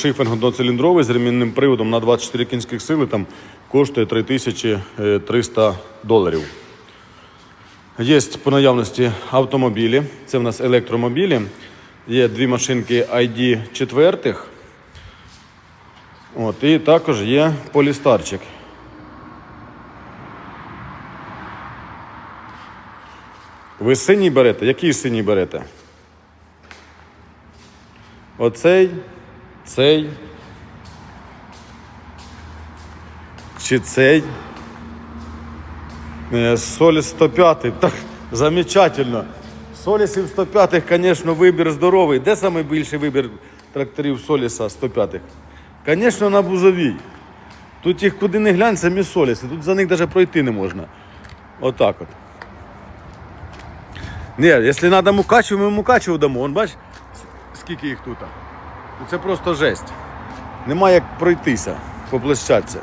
Шифінг одноциліндровий з ремінним приводом на 24 кінських сили там коштує 3300 доларів. Є по наявності автомобілі. Це в нас електромобілі. Є дві машинки ID 4. От, і також є полістарчик. Ви синій берете? Який синій берете? Оцей, цей. Чи цей? Е, Соліс 105. Так, замечательно. Солісів 105, звісно, вибір здоровий. Де найбільший вибір тракторів Соліса 105? Звісно, на Бузовій. Тут їх куди не глянь, самі Соліси. Тут за них навіть пройти не можна. Отак от. Ні, якщо треба мукачу, ми мукачу дамо. Вон бач, скільки їх тут. Це просто жесть. Нема як пройтися, поплещатися.